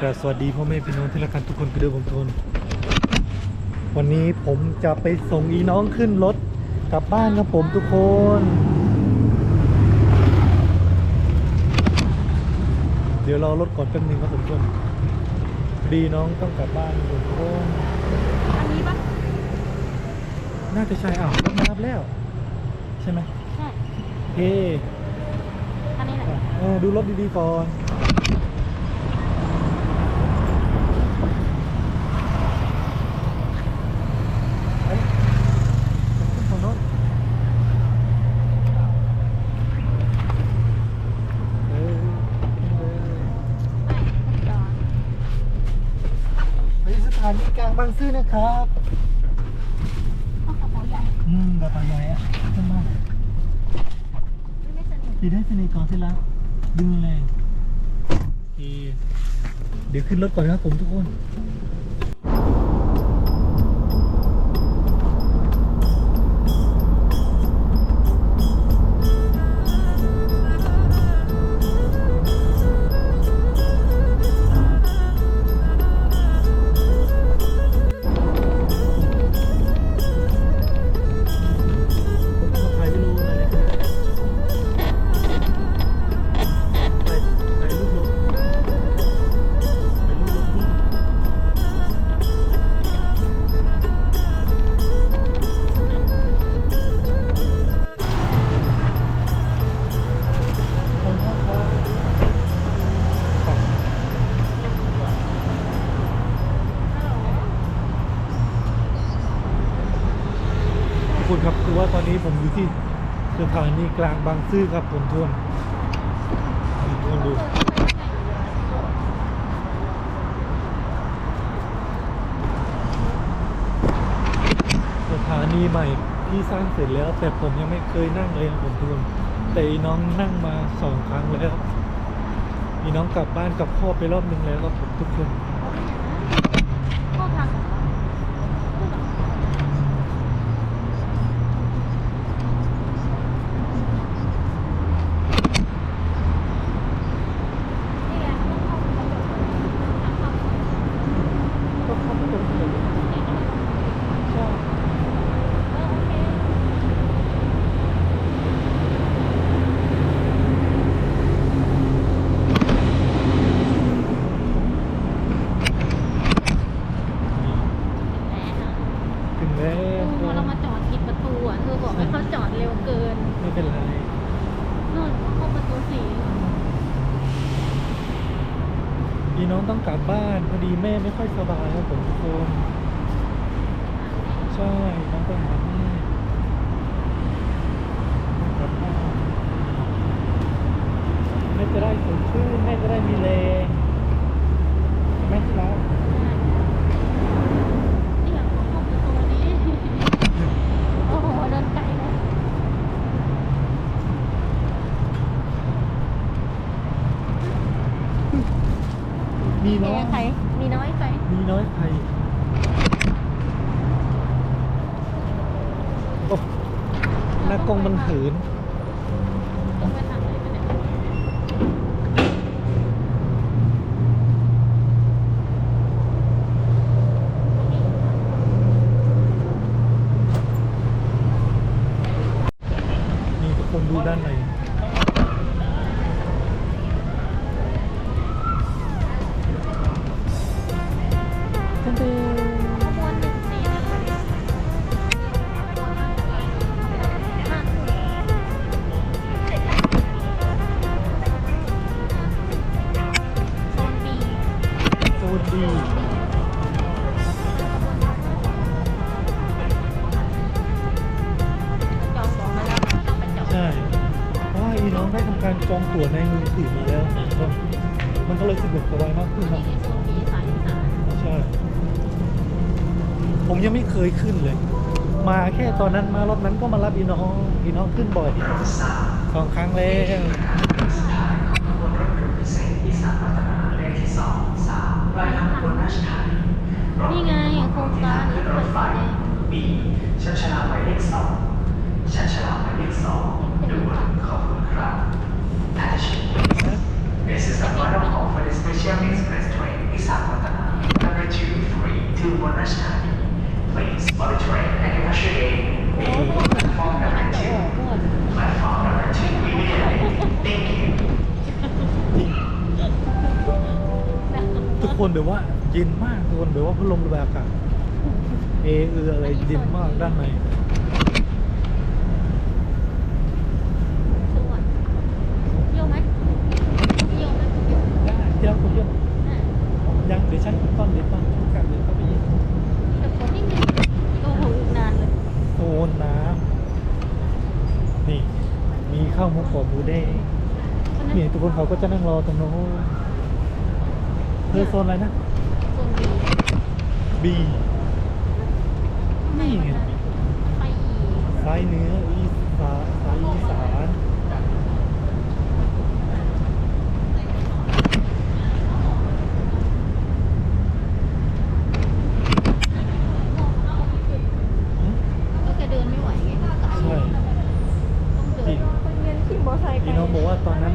กราบสวัสดีพ่อแม่พี่น้องที่รักกันทุกคนกระเดือผมทน วันนี้ผมจะไปส่งอีน้องขึ้นรถกลับบ้านครับผมทุกคน เดี๋ยวรอรถก่อนแป๊บนึงครับผมทุกคนพอดีน้องต้องกลับบ้านครับผมทุกคนอันนี้ปะน่าจะใช่อ้าวรถมารับแล้ว ใช่ไหมใช่โอเคอันนี้แหละเออดูรถดีๆก่อนเอ้ยขึ้นฝั่งโน้นเออเออ ไปจอด ไปสถานีกลาง บางซื่อนะครับเอากระเป๋าใหญ่อืมกระเป๋าใหญ่อะขึ้นมาไม่สนุกดีได้สนิทก่อนที่รักดึงเลยโอเคเดี๋ยวขึ้นรถก่อนนะครับผมทุกคน คุณครับคือว่าตอนนี้ผมอยู่ที่สถานีกลางบางซื่อครับผมทวนทวนดูสถานีใหม่ที่สร้างเสร็จแล้ว แต่ผมยังไม่เคยนั่งเลยครับผมทุกคนแต่อีน้องนั่งมาสองครั้งแล้วอีน้องกลับบ้านกับพ่อไปรอบนึงแล้วครับผมทุกคน จองตั๋วในมือถือมาแล้วก็มันก็เลยสะดวกสบายมากขึ้นครับที่โซนบีสายอีสานใช่ผมยังไม่เคยขึ้นเลย มาแค่ตอนนั้นมารอบนั้นก็มารับอีน้องอีน้องขึ้นบ่อยสองครั้งแล้วนี่ไงโครงการรถไฟฟ้าแดงบีชันชาลาหมายเลขสองชันชาลาหมายเลขสองด่วนขอบคุณครับ Attention please This is the final call for the special express train สามวัฒนะ Number two three to บนราชธานี Please follow train and capture gate โอ้โห Platform number จะ two ออกก่อน Platform number two immediately Thank you ทุกคนแบบว่าเย็นมากทุกคนแบบว่าพัดลมระบายอากาศเอเอออะไรเย็นมากด้านใน สวัสดีเยี่ยวไหมเยี่ยวไหมเยี่ยว ได้เดี๋ยวคุณเยอะอะยังเดี๋ยวฉันตอนเดี๋ยวตอนช่วงกลับเดี๋ยวเข้าไปยิงแต่คนนี่ไงโอ้โหอีกนานเลยโซนน้ำนี่ มีข้าวหมูกรอบหมูแดงคนนั้นนี่ทุกคนเขาก็จะนั่งรอตรงโน้นเธอโซนอะไรนะคนดีบีนี่ไงไปอีกซ้ายเหนืออีสานซ้ายอีสานหึ ก็แกเดินไม่ไหวไงมันไกล ใช่ ต้องเดิ จริ น งพี่น้องบอกว่าตอนนั้น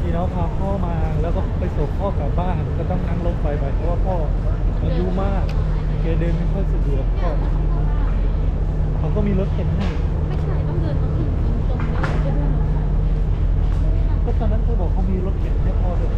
พี่น้องพาพ่อมาแล้วก็ไปส่งพ่อกลับบ้านก็ต้องนั่งรถไฟไปเพราะว่าพ่ออายุมากแกเดินไม่ค่อยสะดวกก็เขาก็มีรถเข็นให้ ไม่ใช่ต้องเดินมาถึงตรงนี้จะเดินหรอ ก็ตอนนั้นเขา บอกเขามีรถเข็นให้พ่อด้วย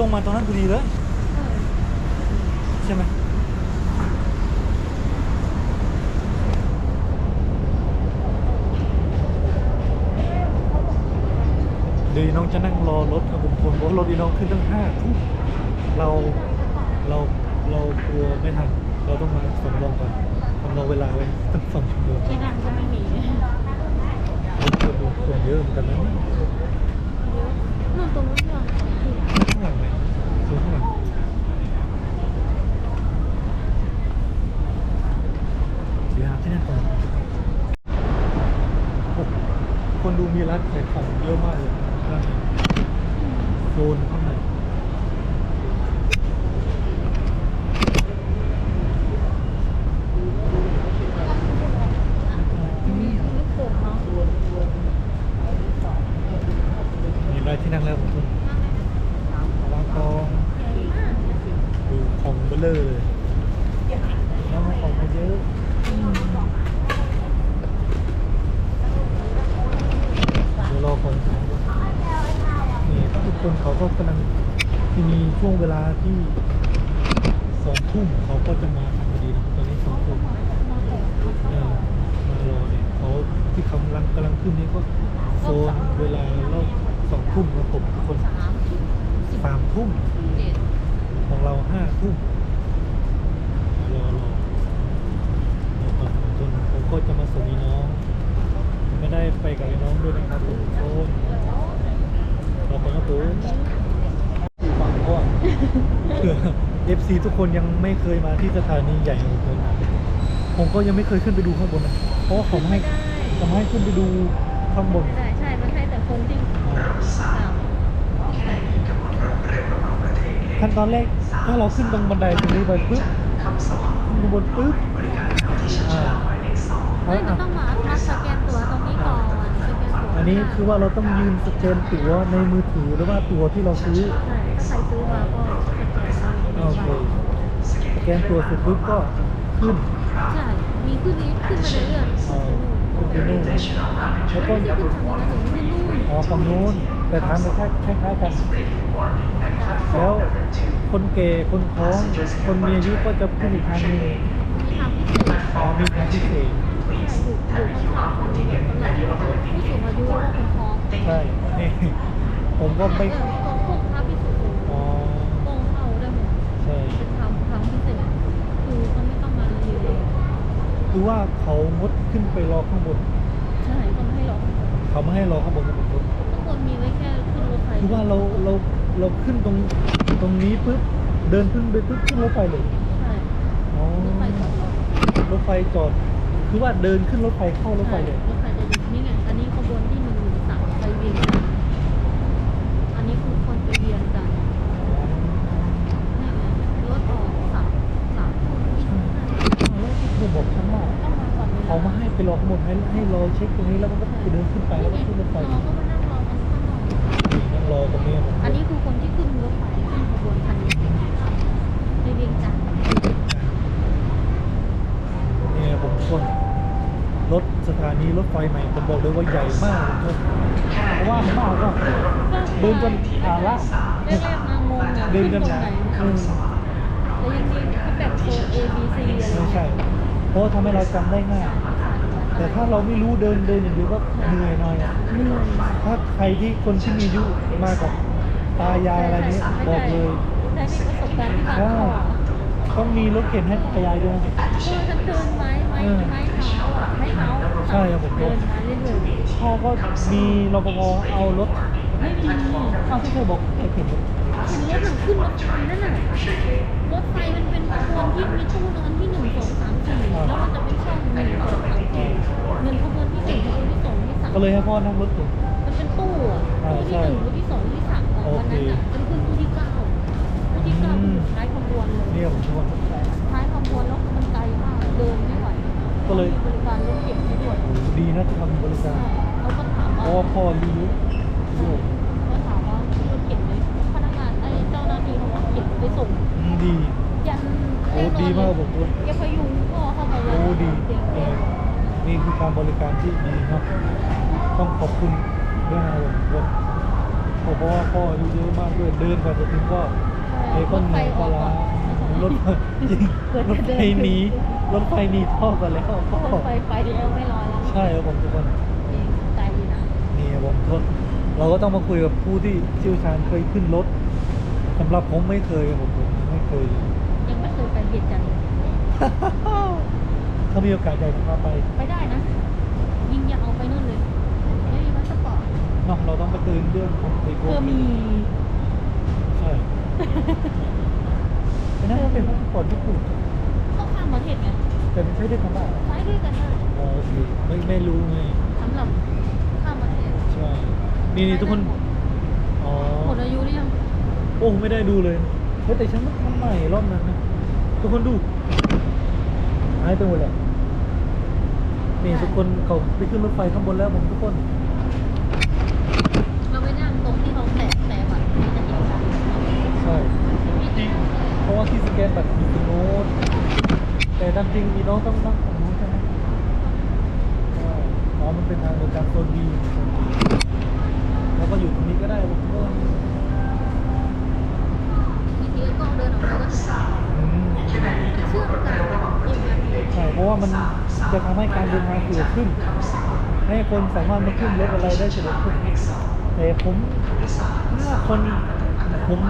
ลงมาตรงนั้นพอดีเลยเออใช่ไหมเดี๋ยวอีน้องจะนั่งรอรถครับผมคนเพราะรถอีน้องขึ้นตั้งห้าทุ่มเราเราเรากลัวไม่ทันเราต้องมาสำรองก่อนสำรองเวลาไว้ตั้งสองชั่วโมงที่นั่งก็ไม่มีผมเจอดูคนเยอะเหมือนกันนะนี่นู่นตรงนู้นเหรอข้างหลังไหมดูข้างหลังเดี๋ยวหาที่นั่งก่อนคนดูมีร้านขายของเยอะมากเลยโซนข้างใน มีลูกโป่งเนาะ มีร้านที่นั่งแล้วคุณวางกองดูของเบลเลอร์เลยน้องของมาเยอะเดี๋ยวรอคนนี่ทุกคนเขาก็กำลังที่มีช่วงเวลาที่สองทุ่มเขาก็จะมาทำพอดีนะตอนนี้สองทุ่ม เออมารอเนี่ยเขาที่เขากำลังกำลังขึ้นนี่ก็โซนเวลารอบสองทุ่มครับผมทุกคน สาม สามทุ่ม เจ็ด ของเรา ห้าทุ่มรอรอรอก่อนจนผมก็จะมาส่งอีน้อง ไม่ได้ไปกับไอ้น้องด้วยนะครับผมโซนรอคนครับผมฟังก่อนเผื่อ FC ทุกคนยังไม่เคยมาที่สถานีใหญ่ของผมผมก็ยังไม่เคยขึ้นไปดูข้างบนนะเพราะว่าผมให้ไม่ได้ผมให้ขึ้นไปดูข้างบน ไม่ได้ใช่ มันให้แต่คนที่รถสาสามมแค่นี้กับบนรถเร็วระหว่างประเทศขั้นตอนแรก ถ้าเราขึ้นตรงบันไดตรงนี้ไปปุ๊บขึ้นบนปุ๊บอ่าต้องมาสแกนตั๋วตรงนี้ก่อนอันนี้คือว่าเราต้องยืนสแกนตั๋วในมือถือหรือว่าตั๋วที่เราซื้อใส่ซื้อมาก็โอเคสแกนตั๋วเสร็จปุ๊บก็ขึ้นใช่มีขึ้นนี้ขึ้นมาเรื่อยๆขึ้นไปนู่นแล้วก็อ๋อฝั่งนู้นแต่ทางมันแค่คล้ายๆกันแล้ว คนเกย์คนท้องคนมีอายุก็จะขึ้นอีกทางหนึงมีทางพิเศษอ๋อมีทางพิเศษอยู่อยู่ข้างๆสำหรับผู้สูงอายุและคนท้องใช่นี่ผมก็ไม่เออตรงพวกพระพิสุสงฆ์อ๋อตรงเข้าได้หมดใช่เป็นทางทางพิเศษคือเขาไม่ต้องมาเรียนเลยคือว่าเขางดขึ้นไปรอข้างบน ใช่เขาไม่ให้หรอกเขาไม่ให้รอข้างบนกันหมดข้างบนมีไว้แค่ขึ้นรถไฟคือว่าเราเราเราขึ้นตรง ตรงนี้ปุ๊บเดินขึ้นไปปุ๊บขึ้นรถไฟเลยใช่อ๋อรถไฟจอดรอรถไฟจอด คือว่าเดินขึ้นรถไฟเข้ารถไฟเลยรถไฟจะอยู่นี่ไง อันนี้ขบวนที่หนึ่งหนึ่งสามไปเวียงจันทร์อันนี้คือคนไปเวียงจันทร์นี่ไงรถออกสามสามทุ่มยี่สิบห้าแล้วที่ครูบอกฉันว่าต้องมาก่อนเวลาเขามาให้ไปรอข้างบนให้ให้รอเช็คตรงนี้แล้วมันก็ไปเดินขึ้นไปแล้วก็ขึ้นรถไฟเราก็มานั่งรอกันข้างนอกยังรอตรงนี้ผมอันนี้คือคนที่ขึ้นรถไฟขึ้นขบวนคันนี้ไปเวียงจันทร์ นี่ผมคนรถสถา นีรถไฟใหม่ผมบอกเลยว่าใหญ่มากทุกคนเพราะว่ามากก็เดินจนขาละแรกๆมางงอะเดิขึ้นนจตรนงไหนอืมแล้วยังมีเขาแบบโซน A B C อะไรไม่ใช่เพราะว่าทำให้เราจำได้ง่ายแต่ถ้าเราไม่รู้เดินเดินอย่างเดียวก็เหนื่อยหน่อยอะเหนื่อยถ้าใครที่คนที่มีอายุมากกับตายายอะไรนี้บอกเลยได้มีประสบการณ์ที่มากอ่าพอต้องมีรถเข็นให้ตายายด้วยนะเออฉันเดินไม้ไม้ไม้เท้าอะไม้เท้า ใช่ครับผมเดินมาเรื่อยพ่อก็มีรปภเอารถไม่มีเอาที่เคยบอกให้เข็นรถเห็นรถมันขึ้นรถไฟนั่นน่ะรถไฟมันเป็นขบวนที่มีตู้นอนที่หนึ่งสองสามสี่แล้วมันจะเป็นช่องหนึ่งสองสามสี่เงินขบวนที่หนึ่งขบวนที่สองที่สามก็เลยให้พ่อนั่งรถเข็นมันเป็นตู้อะตู้ที่หนึ่งตู้ที่สองที่สามของวันนั้นอะมันขึ้นตู้ที่เก้าตู้ที่เก้าคือท้ายขบวนเลยเนี่ยผมชวนท้ายขบวนแล้วคือมันไกลมากเดิน ก็เลยมีบริการรถเก็บให้ด้วยดีนะที่ทำบริการเขาก็ถามเพว่าราะว่าพ่อรู้ด้วยก็ถามว่าที่รถเก็บไหมพนักงานไอ้เจ้าหน้าที่เขาก็เก็บไปส่งอืมดี ยันโอ้ดีมากผมด้วยแกพยุงพ่อเข้าไปเลยโอ้ดีเก่งเออนี่คือการบริการที่ดีครับต้องขอบคุณด้วยนะผมผมเพราะว่าพ่ออายุเยอะมากด้วยเดินกว่าจะถึงก็ เอ้ก็เหนื่อยก็ล้ารถจริงรถไฟหนี รถไฟหนีท่อกันแล้วพ่อรถไฟไปแล้วไม่รอแล้วใช่ครับผมทุกคนเองใจดีนะนี่ครับผมทนเราก็ต้องมาคุยกับผู้ที่เชี่ยวชาญเคยขึ้นรถสำหรับผมไม่เคยครับผมผมไม่เคยเลยยังไม่เคยไปเบียดจันทร์ถ้ามีโอกาสใหญ่ผมพาไปไปได้นะ ยิงอยากเอาไปนู่นเลยไม่มีพาสปอร์ตเนาะเราต้องไปตื่นเรื่องของไอ้พเธวอกมีใช่ไอ้นั่นเป็นพาสปอร์ตญี่ปุ่น แต่ไม่ใช่ได้คำว่าใช้ด้วยกันได้อ๋อโอเคไม่ไม่รู้ไงสำหรับข้ามประเทศใช่นี่นี่ทุกคนอ๋อหมดอายุหรือยังโอ้ไม่ได้ดูเลยเฮ้ยแต่ฉันมันทำใหม่รอบนั้นนะทุกคนดูหายไปหมดเลยนี่ทุกคนเขาไปขึ้นรถไฟข้างบนแล้วผมทุกคนเราไปนั่งตรงที่เขาแตะแตะบัตรที่จะเห็นชัดใช่มีที่เพราะว่าที่สแกนบัตรอยู่ตรงโน้น แต่ตามจริงมีน้องต้องนั่งฝั่งโน้นใช่ไหมใช่อ๋อมันเป็นทางเดินการโซนดีโซนดีแล้วก็อยู่ตรงนี้ก็ได้ผมก็มีที่ก็เดินออกมาก็ถึงอืมเชื่อมกันยังไงใช่เพราะว่ามันจะทำให้การเดินทางสะดวกขึ้น ให้คนสามารถมาขึ้นรถอะไรได้สะดวกขึ้นแต่ผมถ้าคนผม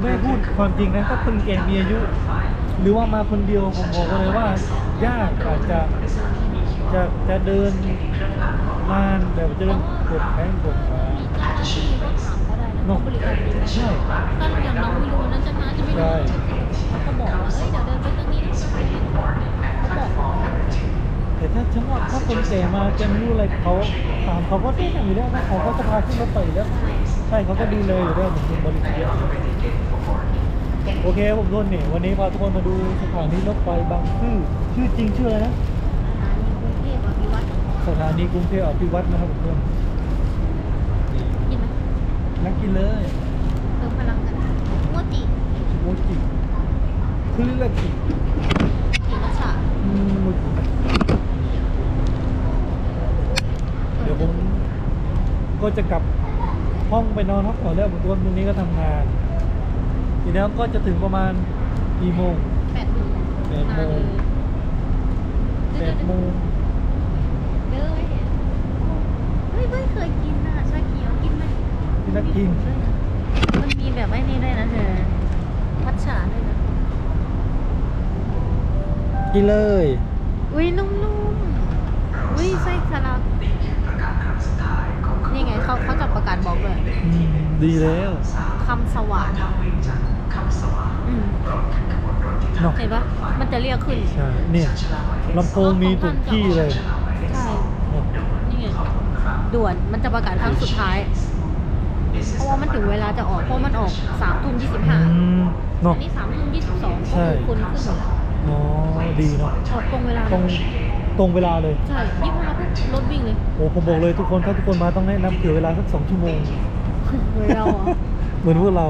ไม่พูดความจริงนะถ้าคนแก่มีอายุ หรือว่ามาคนเดียวผมบอกเลยว่ายากอาจจะจะจะเดินนานแบบจะเดินปวดแข้งปวดขาเจ้าหน้าที่มเขาได้นะเขาบริการดีใช่ถ้าอย่างเราไม่รู้นะจะมาจะไม่รู้เขาก็บอกว่าเอ้ยเดี๋ยวเดินไปตรงนี้นะเขาบอกแต่ถ้าฉันว่าถ้าคนแก่มาจะไม่รู้อะไรเขาถามเขาก็ได้อยู่แล้วนะเขาก็จะพาขึ้นรถไปอยแล้ว ใช่เขาก็ดูเลยอยู่แล้วผมเป็นบริการ โอเคผมทุกคนเนี่ยวันนี้พาทุกคนมาดูสถานีรถไฟบางซื่อชื่อจริงชื่ออะไรนะ สถานีกรุงเทพอภิวัตรสถานีกรุงเทพอภิวัตรนะครับผมทุกคนนี่กินไหมนักกินเลยเติมพลังกันโมจิโมจิคุริลากิกินมัชฉะอืมโมจิก็จะกลับห้องไปนอนพักผ่อนแล้วผมทุกคนพรุ่งนี้ก็ทำงาน ทีนี้ก็จะถึงประมาณกี่โมงแปดโมงแปดโมงแปดโมงเด้อไม่เห็นเฮ้ยไม่เคยกินอะชาเขียวกินไหมที่นักกิน มันมีแบบไอ้นี่ด้วยนะเธอมัทฉะด้วยนะกินเลย อุ้ยนุ่มๆ อุ้ยไส้ทะลักนี่คือประกาศครั้งสุดท้ายของขบวนนี่ไงเขาเขาจับประกาศบอกเลยอืมดีแล้วคำสว่างทางวิ่งจากคำสว่างอืมรถขึ้นขบวนรถที่ทาง เห็นปะมันจะเรียกขึ้น ใช่เนี่ยลำโพงมีทุกที่เลย ใช่นี่ไงด่วนมันจะประกาศครั้งสุดท้าย เพราะว่ามันถึงเวลาจะออก เพราะมันออกสามทุ่มยี่สิบห้าอืมอัเนาะนนี้สามทุ่มยี่สิบสองใช่ก็คือคนขึ้นหมดแล้วอ๋อ ดีเนาะออกตรงเวลาตรงตรงเวลาเลย ใช่ยี่สิบห้าปุ๊บรถวิ่งเลย โอ้ ผมบอกเลยทุกคนถ้าทุกคนมาต้องแนะนำเผื่อเวลาสักสองชั่วโมงเวลาอะเหมือนพวกเรา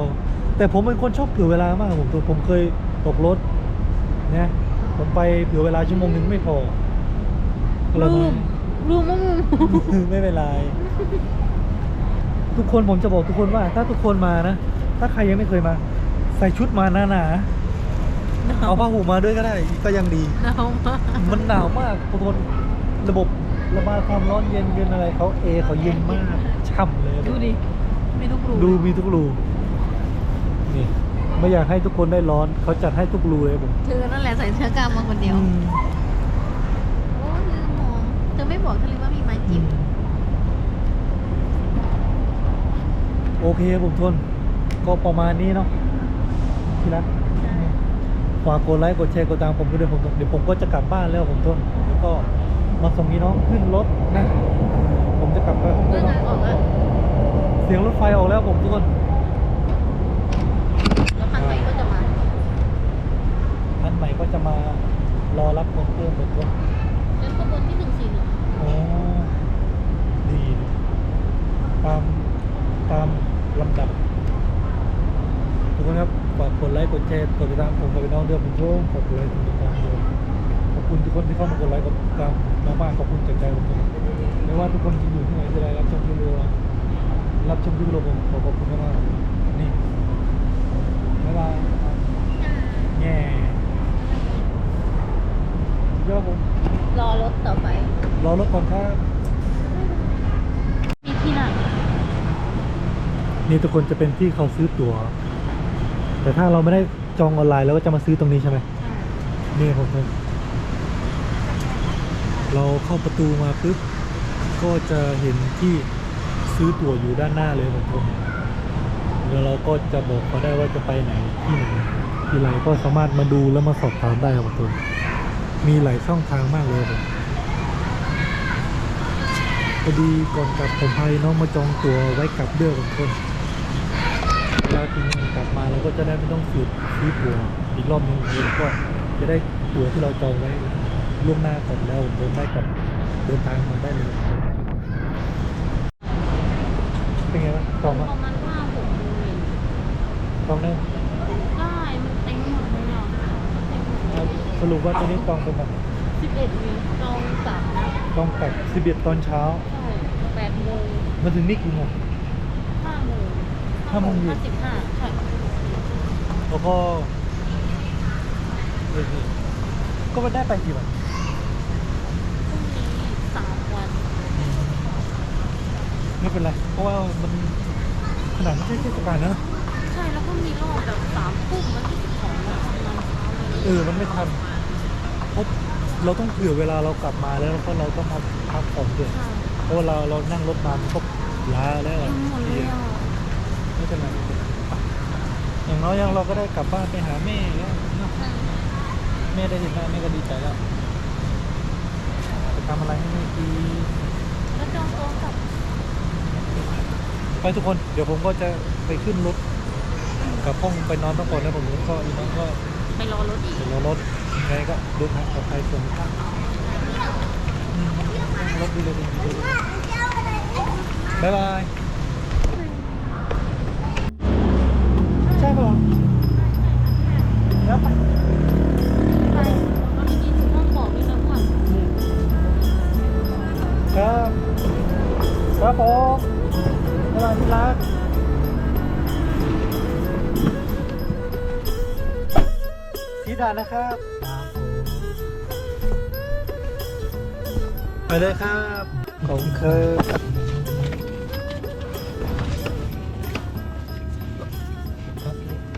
แต่ผมเป็นคนชอบเผื่อเวลามากผมตัวผมเคยตกรถเนี่ยผมไปเผื่อเวลาชั่วโมงนึงไม่พอก็เลยรูมามรูมมุมไม่เป็นไร ทุกคนผมจะบอกทุกคนว่า ถ้าทุกคนมานะ ถ้าใครยังไม่เคยมา ใส่ชุดมาหนาหนาๆเอาผ้าห่มมาด้วยก็ได้ก็ยังดีหนาวมากมันหนาวมากทุกคนระบบระบายความร้อนเย็นเย็นอะไรเขาเอเขาเย็นมากช่ำเลย ดูดิไม่ทุกรูดูมีทุกรู นี่ไม่อยากให้ทุกคนได้ร้อนเขาจัดให้ทุกรูเลยผมเธอนั่นแหละใส่เสื้อกล้ามมาคนเดียวอืมโอ้ลืมมองเธอไม่บอกเธอเลยว่ามีไม้จิ้มโอเคผมทน ก็ประมาณนี้เนาะที่รักฝากกดไลค์กดแชร์กดตามผมด้วยผมทนเดี๋ยวผมก็จะกลับบ้านแล้วผมทนแล้วก็มาส่งพี่น้องขึ้นรถนะ ผมจะกลับไปห้องเรื่องงานออกแล้วเสียงรถไฟออกแล้วผมทุกคน แล้วคันใหม่ก็จะมา ท่านใหม่ก็จะมารอรับคนเพิ่มผมทน เป็นขบวนที่หนึ่งสี่หนึ่ง โอ้ดีนะตามตามลำดับทุกคนครับฝากกดไลค์กดแชร์กดติดตามผมกับพี่น้องเดือนผมโชคฝากกดไลค์กดติดตามด้วยขอบคุณทุกคนที่ เข้ามากดไลค์กดติดตามมากๆขอบคุณจากใจผมเลยไม่ว่าทุกคนจะอยู่ที่ไหนจะได้รับชมวิดีโอรับชมวิดีโอผมขอขอบคุณมากๆนี่บ๊ายบายแง่เดี๋ยวผมรอรถต่อไปรอรถก่อนครับมีที่นั่งนี่ทุกคนจะเป็นที่เขาซื้อตั๋ว แต่ถ้าเราไม่ได้จองออนไลน์เราก็จะมาซื้อตรงนี้ใช่ไหมใช่นี่ผมเลย เราเข้าประตูมาปุ๊บก็จะเห็นที่ซื้อตั๋วอยู่ด้านหน้าเลยผมผมแล้วเราก็จะบอกเขาได้ว่าจะไปไหนที่ไหนที่ไรก็สามารถมาดูแล้วมาสอบถามได้ครับผมมีหลายช่องทางมากเลยผมพอดีก่อนกลับผมพายน้องมาจองตั๋วไว้กลับเด้อผมคนเวลาถึงกลับมาเราก็จะได้ไม่ต้องสืบซื้อตั๋วอีกรอบหนึงแล้วก็จะได้ตั๋วที่เราจองไว้ ล่วงหน้าก่อนแล้วเดินได้กับเดินทางมาได้เลยเป็นไงบ้างจองปะมาณห้าหกโมงเย็นจองได้ได้มันเต็มหมดเลยอะเต็มหมดเลยสรุปว่าตอนนี้จองเป็นแบบสิบเอ็ดมีจองสามนะจองแปดสิบเอ็ดตอนเช้าใช่แปดโมงมาถึงนี่กี่โมงห้าโมงห้าโมงห้าสิบห้าใช่แล้วก็ก็ได้ไปกี่วัน พรุ่งนี้สามวัน ไม่เป็นไร เพราะว่ามันขนาดไม่ใช่เทศกาลนะ ใช่แล้วก็มีรอบแบบสามทุ่มวันที่สิบสองวันทำงานเช้าเลยเออ มันไม่ทันเพราะเราต้องเผื่อเวลาเรากลับมาแล้วเพราะเราต้องมาพักผ่อนด้วย ใช่เพราะว่าเราเรานั่งรถมามันก็ล้าแล้วเต็มหมดเลยอะไม่เป็นไรอย่างน้อยยังเราก็ได้กลับบ้านไปหาแม่แล้วเนอะใช่แม่ได้เห็นหน้าแม่ก็ดีใจแล้วจะทำอะไรให้แม่ดีแล้วจองโต๊ะกับ ไปทุกคน เดี๋ยวผมก็จะไปขึ้นรถกลับห้องไปนอนพักผ่อนแล้วผมก็อีน้องก็ไปรอรถอีกเดี๋ยวเรารถยังไงก็เดินทางปลอดภัยส่วนข้างอืมรถดีเลยดีเลยบ๊ายบายานนะครับ ไปเลยครับขอบคุณครับ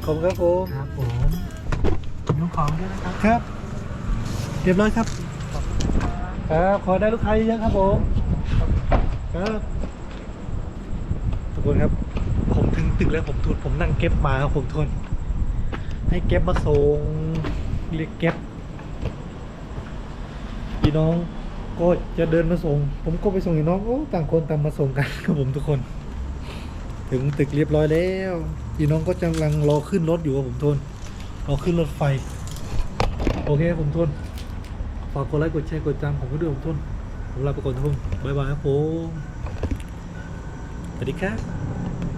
ขอบคุณครับผมครับผมยกของด้วยนะครับ ครับ เรียบร้อยครับ ครับ ขอได้ลูกค้าเยอะๆครับผม ครับทุกคนครับ ผมถึงตึกแล้วผมทุนผมนั่งเก็บมาครับผมทนให้เก็บมาส่ง เรียกเก็บพี่น้องก็จะเดินมาส่ง ผมก็ไปส่งอีน้องโอ้ต่างคนต่างมาส่งกันครับผมทุกคน ถึงตึกเรียบร้อยแล้วพี่น้องก็กำลังรอขึ้นรถอยู่ครับผมทุนรอขึ้นรถไฟ โอเคครับผมทุนฝากกดไลค์กดแชร์กดจำผมก็ด้วยผมทุนผมลาไปก่อนทุกคนบ๊ายบายครับผมสวัสดีครับ